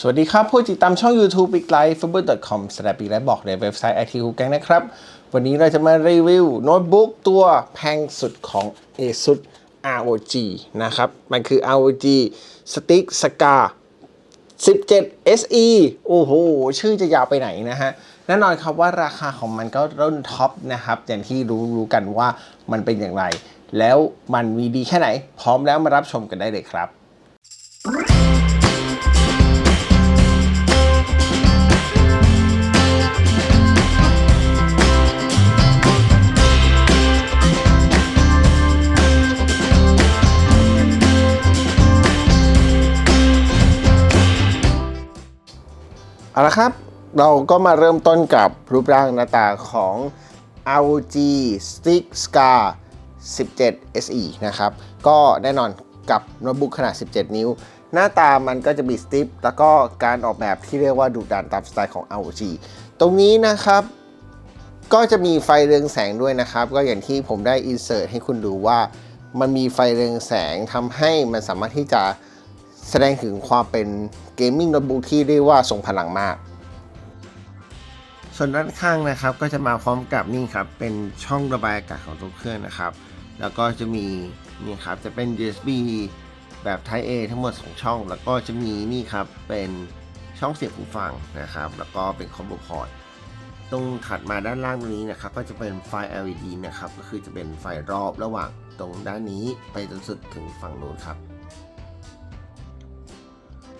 สวัสดีครับ ผู้ติดตามช่อง YouTube Big Life f u b e r c o m สแลบ Big Life บอกในเว็บไซต์ IT คูแกงนะครับ วันนี้เราจะมารีวิวโน้ตบุ๊กตัวแพงสุดของ ASUS ROG นะครับ มันคือ ROG Stick Scar 17 SE โอ้โห ชื่อจะยาวไปไหนนะฮะ แน่นอนครับว่าราคาของมันก็รุ่นท็อปนะครับ อย่างที่รู้รู้กันว่ามันเป็นอย่างไร แล้วมันมีดีแค่ไหน พร้อมแล้วมารับชมกันได้เลยครับ เอาละครับ เราก็มาเริ่มต้นกับรูปร่างหน้าตาของ ROG Stick Scar 17 SE นะครับ ก็แน่นอนกับโน้ตบุ๊กขนาด 17 นิ้ว หน้าตามันก็จะมีสติปแล้วก็การออกแบบที่เรียกว่าดุดันตามสไตล์ของ ROG ตรงนี้นะครับ ก็จะมีไฟเรืองแสงด้วยนะครับ ก็อย่างที่ผมได้อินเสิร์ตให้คุณดูว่า มันมีไฟเรืองแสงทำให้มันสามารถที่จะ แสดงถึงความเป็นเกมมิ่งโน้ตบุ๊กที่เรียกว่าทรงพลังมาก ส่วนด้านข้างนะครับก็จะมาพร้อมกับนี่ครับเป็นช่องระบายอากาศของตัวเครื่องนะครับ แล้วก็จะมีนี่ครับจะเป็น USB แบบ Type A ทั้งหมด 2 ช่อง แล้วก็จะมีนี่ครับเป็นช่องเสียบหูฟังนะครับ แล้วก็เป็นคอมโบพอร์ตตรงถัดมาด้านล่างตรงนี้นะครับ ก็จะเป็นไฟ LED นะครับ ก็คือจะเป็นไฟรอบระหว่างตรงด้านนี้ไปจนสุดถึงฝั่งนู้นครับ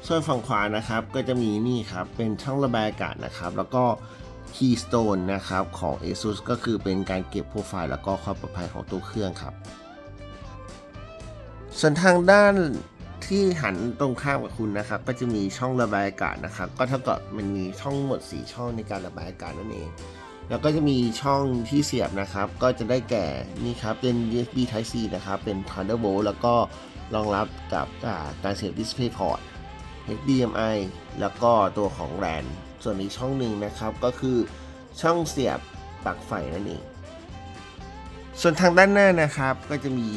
ส่วนฝั่งขวานะครับก็จะมีนี่ครับเป็นช่องระบายอากาศนะครับ แล้วก็ Keystone นะครับของ ASUS ก็คือเป็นการเก็บโปรไฟล์แล้วก็ความปลอดภัยของตัวเครื่องครับ ส่วนทางด้านที่หันตรงข้ามกับคุณนะครับ ก็จะมีช่องระบายอากาศนะครับ ก็เท่ากับมันมีช่องหมด 4 ช่องในการระบายอากาศนั่นเอง แล้วก็จะมีช่องที่เสียบนะครับ ก็จะได้แก่นี่ครับเป็น USB Type C นะครับเป็น Thunderbolt แล้วก็รองรับกับการเสียบ DisplayPort HDMI แล้วก็ตัวของ LAN ส่วนอีกช่องหนึ่งนะครับก็คือช่องเสียบปลั๊กไฟนั่นเอง ส่วนทางด้านหน้านะครับก็จะมี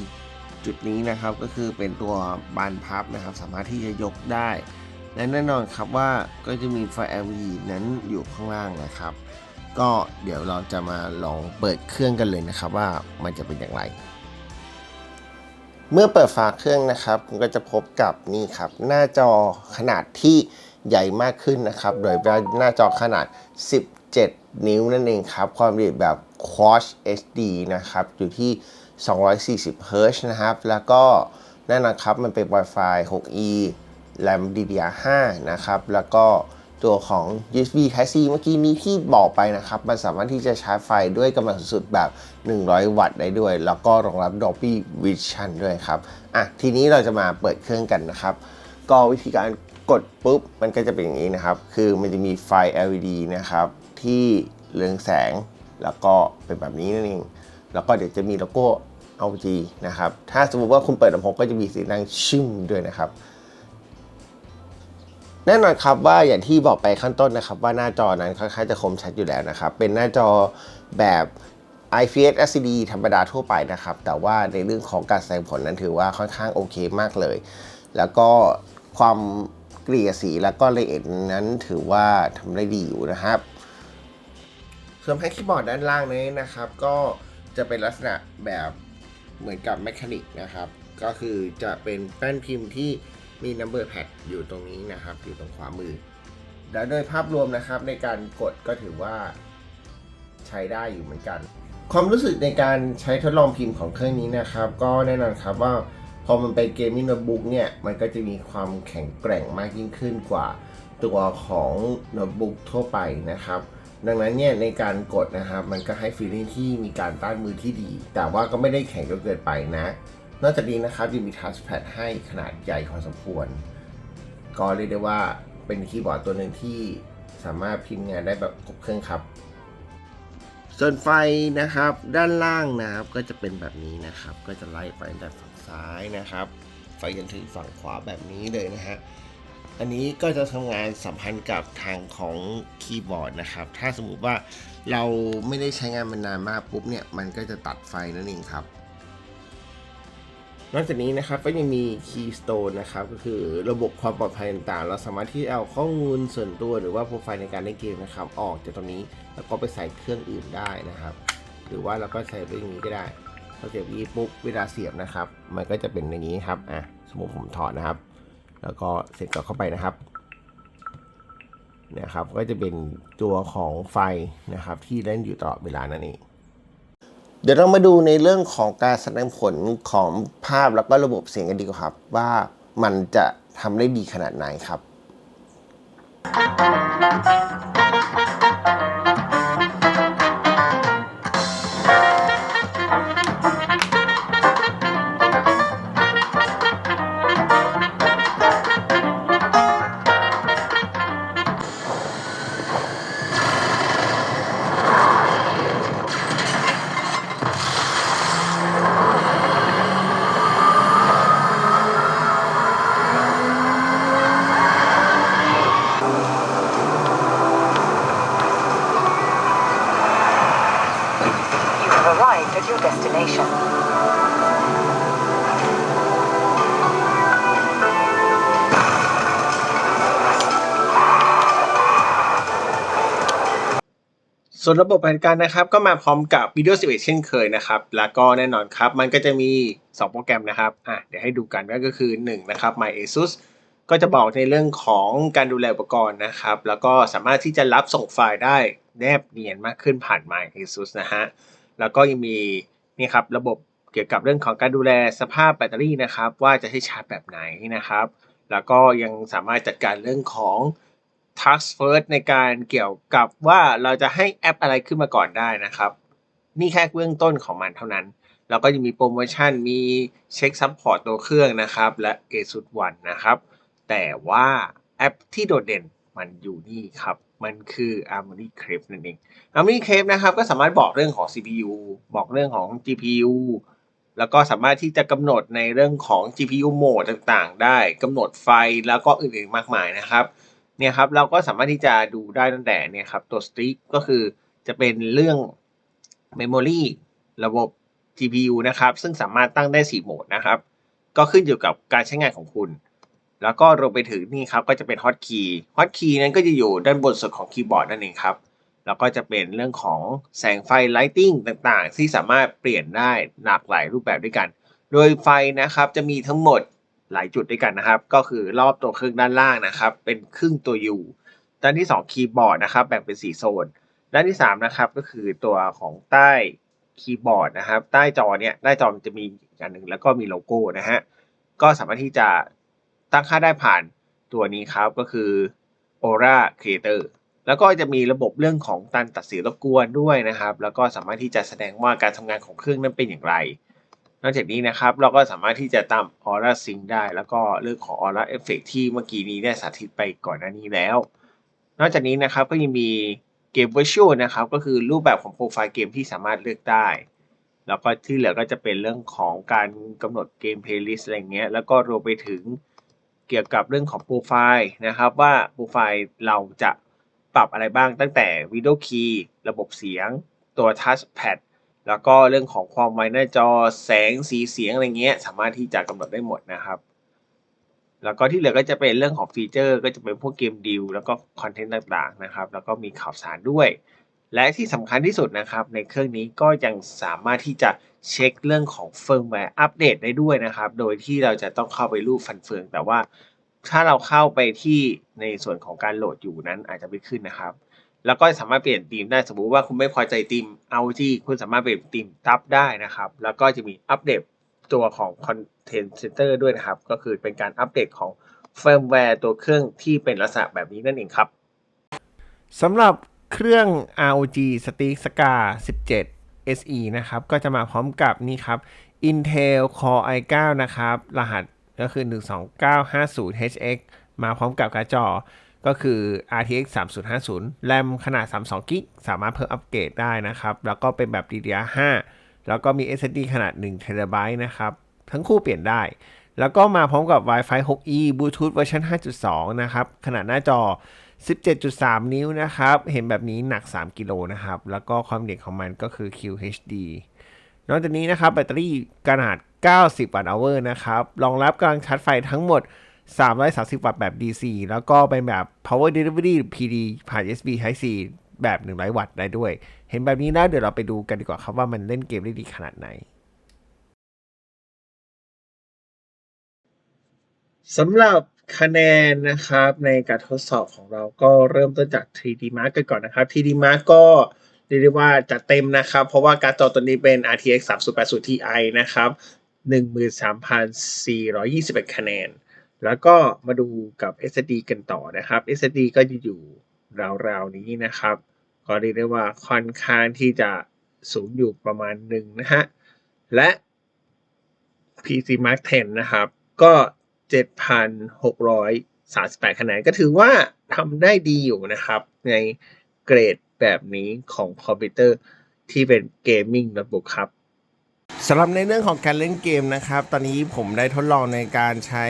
จุดนี้นะครับก็คือเป็นตัวบานพับนะครับ สามารถที่จะยกได้ และแน่นอนครับว่าก็จะมีไฟ LED นั้นอยู่ข้างล่างนะครับ ก็เดี๋ยวเราจะมาลองเปิดเครื่องกันเลยนะครับว่ามันจะเป็นอย่างไร เมื่อเปิดฝาเครื่องนะครับคุณก็จะพบกับนี่ครับหน้าจอขนาดที่ใหญ่มากขึ้นนะครับ โดยหน้าจอขนาด 17 นิ้วนั่นเองครับ ความละเอียดแบบ Quad HD นะครับ อยู่ที่ 240 Hz นะครับ แล้วก็แน่นอนครับมันเป็น Wi-Fi 6E RAM DDR5 นะครับ แล้วก็ ตัวของ USB Type C เมื่อกี้นี้ที่บอกไปนะครับ มันสามารถที่จะชาร์จไฟด้วยกำลังสูงสุดแบบ 100 วัตต์ได้ด้วย แล้วก็รองรับ Dolby Vision ด้วยครับอะทีนี้เราจะมาเปิดเครื่องกันนะครับ ก็วิธีการกดปุ๊บ มันก็จะเป็นอย่างนี้นะครับ คือมันจะมีไฟ LED นะครับ ที่เรืองแสง แล้วก็เป็นแบบนี้นั่นเอง แล้วก็เดี๋ยวจะมีโลโก้ LG นะครับ ถ้าสมมติว่าคุณเปิดลำโพงก็จะมีเสียงดังชิ่มด้วยนะครับ แน่นอนครับว่าอย่างที่บอกไปขั้นต้นนะครับ ว่าหน้าจอนั้นค่อนข้างจะคมชัดอยู่แล้วนะครับ เป็นหน้าจอแบบ IPS LCD ธรรมดาทั่วไปนะครับ แต่ว่าในเรื่องของการแสดงผลนั้นถือว่าค่อนข้างโอเคมากเลย แล้วก็ความเกลี่ยสีแล้วก็ละเอียดนั้นถือว่าทำได้ดีอยู่นะครับส่วนแผ่นคีย์บอร์ดด้านล่างนี้นะครับ ก็จะเป็นลักษณะแบบเหมือนกับแมคานิกนะครับ ก็คือจะเป็นแป้นพิมพ์ที่ มี number pad อยู่ตรงนี้นะครับ อยู่ตรงขวามือ และโดยภาพรวมนะครับในการกดก็ถือว่าใช้ได้อยู่เหมือนกัน ความรู้สึกในการใช้ทดลองพิมพ์ของเครื่องนี้นะครับ ก็แน่นอนครับว่าพอมันเป็นเกมมิ่งโน้ตบุ๊กเนี่ย มันก็จะมีความแข็งแกร่งมากยิ่งขึ้นกว่าตัวของโน้ตบุ๊กทั่วไปนะครับ ดังนั้นเนี่ยในการกดนะครับ มันก็ให้ฟีลลิ่งที่มีการต้านมือที่ดี แต่ว่าก็ไม่ได้แข็งจนเกินไปนะ นอกจากนี้นะครับยังมีทัชแพดให้ขนาดใหญ่พอสมควร ก็เรียกได้ว่าเป็นคีย์บอร์ดตัวหนึ่งที่สามารถพิมพ์งานได้แบบครบเครื่องครับ ส่วนไฟนะครับด้านล่างนะครับก็จะเป็นแบบนี้นะครับ ก็จะไล่ไปแต่ฝั่งซ้ายนะครับ ไฟจนถึงฝั่งขวาแบบนี้เลยนะฮะอันนี้ก็จะทำงานสัมพันธ์กับทางของคีย์บอร์ดนะครับ ถ้าสมมุติว่าเราไม่ได้ใช้งานมันนานมากปุ๊บเนี่ย มันก็จะตัดไฟนั่นเองครับ นอกจากนี้นะครับก็ยังมี Keystone นะครับก็คือระบบความปลอดภัยต่างๆ เราสามารถที่เอาข้อมูลส่วนตัวหรือว่าโปรไฟล์ในการเล่นเกมนะครับออกจากตรงนี้แล้วก็ไปใส่เครื่องอื่นได้นะครับ หรือว่าเราก็ใช้เรื่องนี้ก็ได้พอเสียบนี้ปุ๊บเวลาเสียบนะครับ มันก็จะเป็นอย่างนี้ครับอะสมมติผมถอดนะครับ แล้วก็เสร็จก็เข้าไปนะครับนี่ยครับก็จะเป็นตัวของไฟนะครับที่เล่นอยู่ตลอดเวลานั่นเอง เดี๋ยวเรามาดูในเรื่องของการแสดงผลของภาพแล้วก็ระบบเสียงกันดีกว่าครับ ว่ามันจะทำได้ดีขนาดไหนครับ have arrived at your destination. ส่วนระบบปฏิบัติการนะครับก็มาพร้อมกับ Windows 11 เช่นเคยนะครับ แล้วก็แน่นอนครับ มันก็จะมี 2 โปรแกรมนะครับอะเดี๋ยวให้ดูกันก็คือ 1 นะครับ My ASUS ก็จะบอกในเรื่องของการดูแลอุปกรณ์นะครับ แล้วก็สามารถที่จะรับส่งไฟล์ได้แนบเนียนมากขึ้นผ่าน My ASUS นะฮะ แล้วก็ยังมีนี่ครับระบบเกี่ยวกับเรื่องของการดูแลสภาพแบตเตอรี่นะครับ ว่าจะให้ชาร์จแบบไหนนะครับ แล้วก็ยังสามารถจัดการเรื่องของ Task First ในการเกี่ยวกับว่าเราจะให้แอปอะไรขึ้นมาก่อนได้นะครับ นี่แค่เบื้องต้นของมันเท่านั้น แล้วก็ยังมีโปรโมชั่นมีเช็คซัพพอร์ตตัวเครื่องนะครับ และ ASUS One นะครับ แต่ว่าแอปที่โดดเด่นมันอยู่นี่ครับ มันคือ a r m o n y Crave นั่นเอง a r m o n y Crave นะครับก็สามารถบอกเรื่องของ CPU บอกเรื่องของ GPU แล้วก็สามารถที่จะกำหนดในเรื่องของ GPU โหมดต่างๆ ได้กำหนดไฟแล้วก็อื่นๆมากมายนะครับเนี่ยครับเราก็สามารถที่จะดูได้ตั้งแต่เนี่ยครับตัว Stick ก็คือจะเป็นเรื่อง Memory ระบบ GPU นะครับ ซึ่งสามารถตั้งได้ 4 โหมดนะครับ ก็ขึ้นอยู่กับการใช้งานของคุณ แล้วก็รวมไปถึงนี่ครับก็จะเป็น Hotkey Hotkey นั้นก็จะอยู่ด้านบนสุดของคีย์บอร์ดนั่นเองครับ แล้วก็จะเป็นเรื่องของแสงไฟ Lighting ต่างๆ ที่สามารถเปลี่ยนได้หลากหลายรูปแบบด้วยกัน โดยไฟนะครับจะมีทั้งหมดหลายจุดด้วยกันนะครับ ก็คือรอบตัวเครื่องด้านล่างนะครับ เป็นครึ่งตัว U ด้านที่ 2 คีย์บอร์ดนะครับแบ่งเป็น 4 โซน ด้านที่3นะครับก็คือตัวของใต้คีย์บอร์ดนะครับ ใต้จอเนี่ยใต้จอมันจะมีอีกอันหนึ่งแล้วก็มีโลโก้นะฮะก็สามารถที่จะ ตั้งค่าได้ผ่านตัวนี้ครับก็คือ Aura Creator แล้วก็จะมีระบบเรื่องของการตัดเสียงรบกวนด้วยนะครับ แล้วก็สามารถที่จะแสดงว่าการทำงานของเครื่องนั้นเป็นอย่างไร นอกจากนี้นะครับเราก็สามารถที่จะตาม Aura Sync ได้ แล้วก็เรื่องของ Aura Effect ที่เมื่อกี้นี้ได้สาธิตไปก่อนหน้านี้แล้ว นอกจากนี้นะครับก็ยังมีเกม Virtual นะครับก็คือรูปแบบของโปรไฟล์เกมที่สามารถเลือกได้แล้วก็ที่เหลือก็จะเป็นเรื่องของการกำหนดเกม Playlist อะไรเงี้ย แล้วก็รวมไปถึง เกี่ยวกับเรื่องของโปรไฟล์นะครับว่าโปรไฟล์เราจะปรับอะไรบ้างตั้งแต่ Video Key ระบบเสียง ตัว Touchpad แล้วก็เรื่องของความไวหน้าจอแสงสีเสียงอะไรเงี้ยสามารถที่จะกำหนดได้หมดนะครับ แล้วก็ที่เหลือก็จะเป็นเรื่องของฟีเจอร์ ก็จะเป็นพวกเกมดิวแล้วก็คอนเทนต์ต่างๆนะครับ แล้วก็มีข่าวสารด้วย และที่สำคัญที่สุดนะครับ ในเครื่องนี้ก็ยังสามารถที่จะ เช็คเรื่องของเฟิร์มแวร์อัปเดตได้ด้วยนะครับ โดยที่เราจะต้องเข้าไปรูปฟันเฟือง แต่ว่าถ้าเราเข้าไปที่ในส่วนของการโหลดอยู่นั้นอาจจะไม่ขึ้นนะครับ แล้วก็สามารถเปลี่ยนธีมได้สมมุติว่าคุณไม่พอใจธีมเอาที่คุณสามารถเปลี่ยนธีมทับได้นะครับ แล้วก็จะมีอัปเดตตัวของ Content Center ด้วยนะครับ ก็คือเป็นการอัปเดตของเฟิร์มแวร์ตัวเครื่องที่เป็นลักษณะแบบนี้นั่นเองครับสำหรับเครื่อง ROG Strix Scar 17 SE นะครับ ก็จะมาพร้อมกับนี่ครับ Intel Core i9 นะครับ รหัสก็คือ 12950HX มาพร้อมกับการ์ดจอก็คือ RTX 3050 แรมขนาด 32 g b สามารถเพิ่มอัปเกรดได้นะครับ แล้วก็เป็นแบบ DDR5 แล้วก็มี SSD ขนาด 1 TB นะครับ ทั้งคู่เปลี่ยนได้ แล้วก็มาพร้อมกับ Wi-Fi 6E Bluetooth เวอร์ชัน5.2 นะครับ ขนาดหน้าจอ 17.3 นิ้วนะครับ เห็นแบบนี้หนัก 3 กิโลนะครับ แล้วก็ความเด็กของมันก็คือ QHD นอกจากนี้นะครับแบตเตอรี่ขนาด 90 วัตต์ hour นะครับ รองรับกำลังชาร์จไฟทั้งหมด 330 วัตต์แบบ DC แล้วก็เป็นแบบ power delivery PD ผ่าน USB Type C แบบ 100 วัตต์ได้ด้วย เห็นแบบนี้แล้วเดี๋ยวเราไปดูกันดีกว่าครับว่ามันเล่นเกมได้ดีขนาดไหนสำหรับ คะแนนนะครับในการทดสอบของเราก็เริ่มต้นจาก 3D Mark กันก่อนนะครับ 3D Mark ก็เรียกได้ว่าจัดเต็มนะครับ เพราะว่าการ์ดจอตัวนี้เป็น RTX 3080 Ti นะครับ 13,421 คะแนน แล้วก็มาดูกับ SSD กันต่อนะครับ SSD ก็จะอยู่ราวๆนี้นะครับ ก็เรียกได้ว่าค่อนข้างที่จะสูงอยู่ประมาณหนึ่งนะฮะ และ PC Mark 10 นะครับ ก็ 7,638 คะแนนก็ถือว่าทำได้ดีอยู่นะครับ ในเกรดแบบนี้ของคอมพิวเตอร์ที่เป็นเกมมิ่งโน้ตบุ๊กครับสำหรับในเรื่องของการเล่นเกมนะครับ ตอนนี้ผมได้ทดลองในการใช้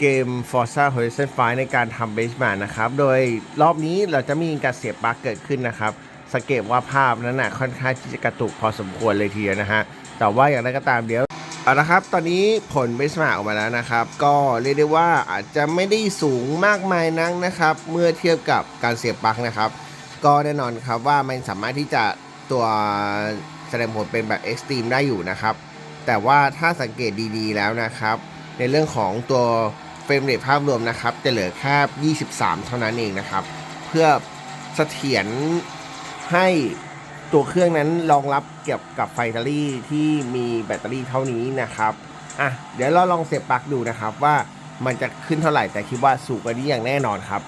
เกม Forza Horizon 5 ในการทำเบสมานะครับ โดยรอบนี้เราจะมีการเสียบปลั๊กเกิดขึ้นนะครับ สังเกตว่าภาพนั้นนะค่อนข้างที่จะกระตุกพอสมควรเลยทีเดียวนะฮะ แต่ว่าอย่างไรก็ตามเดี๋ยว เอาละครับ ตอนนี้ผลเบสมาออกมาแล้วนะครับ ก็เรียกได้ว่าอาจจะไม่ได้สูงมากมายนักนะครับ เมื่อเทียบกับการเสียบปลั๊กนะครับ ก็แน่นอนครับว่ามันสามารถที่จะตัวแสดงผลเป็นแบบ Extreme ได้อยู่นะครับ แต่ว่าถ้าสังเกตดีๆแล้วนะครับ ในเรื่องของตัวเฟรมเรทภาพรวมนะครับ จะเหลือแค่23 เท่านั้นเองนะครับ เพื่อเสถียรให้ ตัวเครื่องนั้นรองรับเกี่ยวกับไฟแบตเตอรี่ที่มีแบตเตอรี่เท่านี้นะครับอะเดี๋ยวเราลองเสียบปลั๊กดูนะครับว่ามันจะขึ้นเท่าไหร่แต่คิดว่าสูงกว่านี้อย่างแน่นอนครับ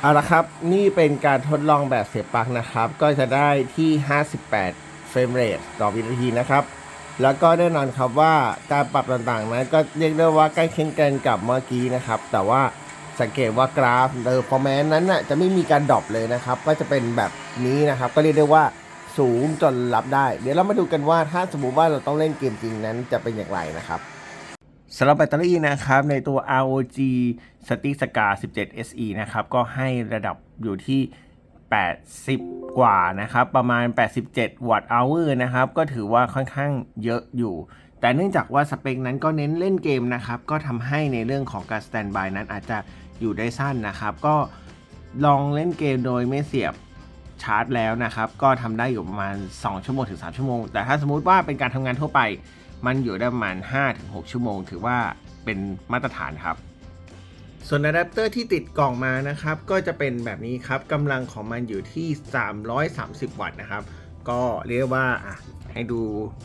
เอาละครับ นี่เป็นการทดลองแบบเสียบปลั๊กนะครับ ก็จะได้ที่ 58 เฟรมเรทต่อวินาทีนะครับ แล้วก็แน่นอนครับว่าการปรับต่างๆนั้นก็เรียกได้ว่าใกล้เคียงกันกับเมื่อกี้นะครับ แต่ว่าสังเกตว่ากราฟเดอร์ฟอร์แมนนั้นน่ะจะไม่มีการดรอปเลยนะครับ ก็จะเป็นแบบนี้นะครับ ก็เรียกได้ว่าสูงจนรับได้ เดี๋ยวเรามาดูกันว่าถ้าสมมติว่าเราต้องเล่นเกมจริงนั้นจะเป็นอย่างไรนะครับ สำหรับแบตเตอรี่นะครับในตัว ROG Stick Scar 17 SE นะครับก็ให้ระดับอยู่ที่ 80 กว่านะครับประมาณ 87 วัตต์ hour นะครับก็ถือว่าค่อนข้างเยอะอยู่ แต่เนื่องจากว่าสเปคนั้นก็เน้นเล่นเกมนะครับก็ทำให้ในเรื่องของการสแตนบายนั้นอาจจะอยู่ได้สั้นนะครับ ก็ลองเล่นเกมโดยไม่เสียบชาร์จแล้วนะครับ ก็ทำได้อยู่ประมาณ 2 ชั่วโมงถึง 3 ชั่วโมง แต่ถ้าสมมุติว่าเป็นการทำงานทั่วไป มันอยู่ได้ประมาณ 5-6 ชั่วโมง ถือว่าเป็นมาตรฐานครับ ส่วนอะแดปเตอร์ที่ติดกล่องมานะครับ ก็จะเป็นแบบนี้ครับกำลังของมันอยู่ที่ 330 วัตต์นะครับ ก็เรียกว่าอะให้ดู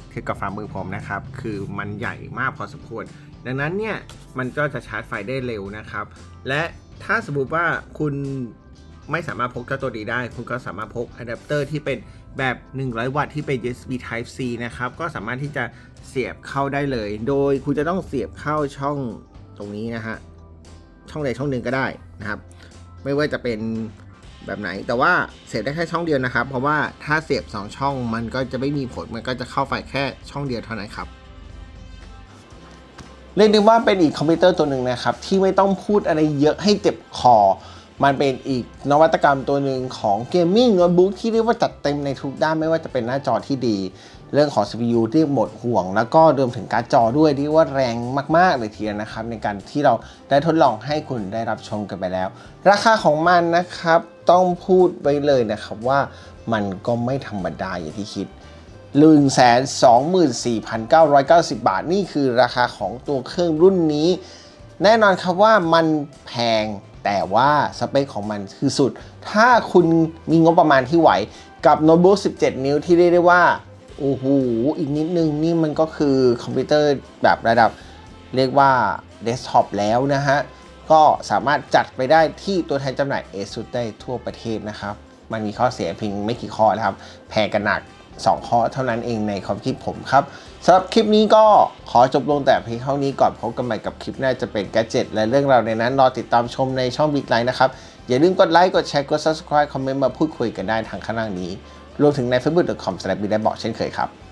เทียบกับฝ่ามือผมนะครับ คือมันใหญ่มากพอสมควร ดังนั้นเนี่ยมันก็จะชาร์จไฟได้เร็วนะครับ และถ้าสมมติว่าคุณไม่สามารถพกเจ้าตัวนี้ได้ คุณก็สามารถพกอะแดปเตอร์ที่เป็น แบบ 100 วัตต์ที่เป็น USB Type C นะครับ ก็สามารถที่จะเสียบเข้าได้เลย โดยคุณจะต้องเสียบเข้าช่องตรงนี้นะฮะ ช่องใดช่องหนึ่งก็ได้นะครับ ไม่ว่าจะเป็นแบบไหน แต่ว่าเสียบได้แค่ช่องเดียวนะครับ เพราะว่าถ้าเสียบ 2 ช่องมันก็จะไม่มีผล มันก็จะเข้าไฟแค่ช่องเดียวเท่านั้นครับเรียกได้ว่าเป็นอีกคอมพิวเตอร์ตัวหนึ่งนะครับ ที่ไม่ต้องพูดอะไรเยอะให้เจ็บคอ มันเป็นอีกนวัตกรรมตัวหนึ่งของเกมมิ่งโน้ตบุ๊กที่เรียกว่าจัดเต็มในทุกด้านไม่ว่าจะเป็นหน้าจอที่ดี เรื่องของ CPU ที่หมดห่วง แล้วก็รวมถึงการ์ดจอด้วยที่ว่าแรงมาก ๆ เลยทีเดียวนะครับ ในการที่เราได้ทดลองให้คุณได้รับชมกันไปแล้ว ราคาของมันนะครับต้องพูดไว้เลยนะครับว่ามันก็ไม่ธรรมดาอย่างที่คิด1 2 4 9 9 0 บาท นี่คือราคาของตัวเครื่องรุ่นนี้ แน่นอนครับว่ามันแพง แต่ว่าสเปคของมันคือสุด ถ้าคุณมีงบประมาณที่ไหว กับโน้ตบุ๊ก 17 นิ้วที่เรียกได้ว่า โอ้โห อีกนิดนึงนี่มันก็คือคอมพิวเตอร์แบบระดับเรียกว่าเดสก์ท็อปแล้วนะฮะ ก็สามารถจัดไปได้ที่ตัวแทนจำหน่าย ASUS ได้ทั่วประเทศนะครับ มันมีข้อเสียเพียงไม่กี่ข้อนะครับ แพงกันหนัก 2 ข้อเท่านั้นเองในความคิดผมครับสำหรับคลิปนี้ก็ขอจบลงแต่เพียงเท่านี้ก่อนพบกันใหม่กับคลิปหน้าจะเป็นแกจิตและเรื่องราวในนั้นรอติดตามชมในช่องบิ๊กไลน์นะครับ อย่าลืมกดไลค์กดแชร์กด Subscribe คอมเมนต์มาพูดคุยกันได้ทางข้างล่างนี้ รวมถึงใน facebook.com/bigbot เช่นเคยครับ